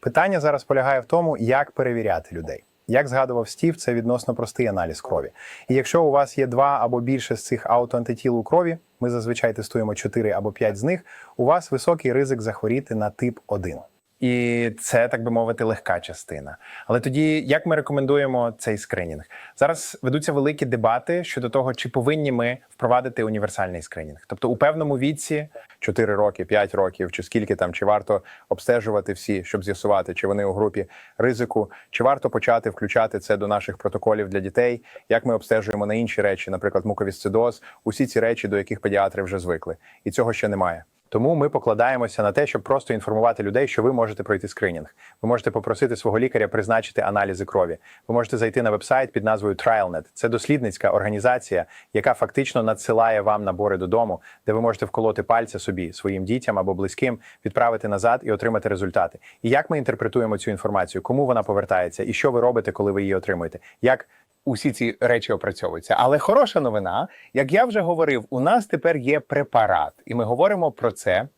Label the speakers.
Speaker 1: Питання зараз полягає в тому, як перевіряти людей. Як згадував Стів, це відносно простий аналіз крові. І якщо у вас є два або більше з цих аутоантитіл у крові, ми зазвичай тестуємо 4 або 5 з них, у вас високий ризик захворіти на тип 1. І це, так би мовити, легка частина. Але тоді як ми рекомендуємо цей скринінг? Зараз ведуться великі дебати щодо того, чи повинні ми впровадити універсальний скринінг. Тобто, у певному віці 4 роки, 5 років, чи скільки там, чи варто обстежувати всі, щоб з'ясувати, чи вони у групі ризику, чи варто почати включати це до наших протоколів для дітей, як ми обстежуємо на інші речі, наприклад, муковісцидоз, усі ці речі, до яких педіатри вже звикли, і цього ще немає. Тому ми покладаємося на те, щоб просто інформувати людей, що ви можете пройти скринінг. Ви можете попросити свого лікаря призначити аналізи крові. Ви можете зайти на вебсайт під назвою TrialNet. Це дослідницька організація, яка фактично надсилає вам набори додому, де ви можете вколоти пальця собі, своїм дітям або близьким, відправити назад і отримати результати. І як ми інтерпретуємо цю інформацію, кому вона повертається, і що ви робите, коли ви її отримуєте? Як
Speaker 2: усі ці речі опрацьовуються. Але хороша новина, як я вже говорив, у нас тепер є препарат, і ми говоримо про це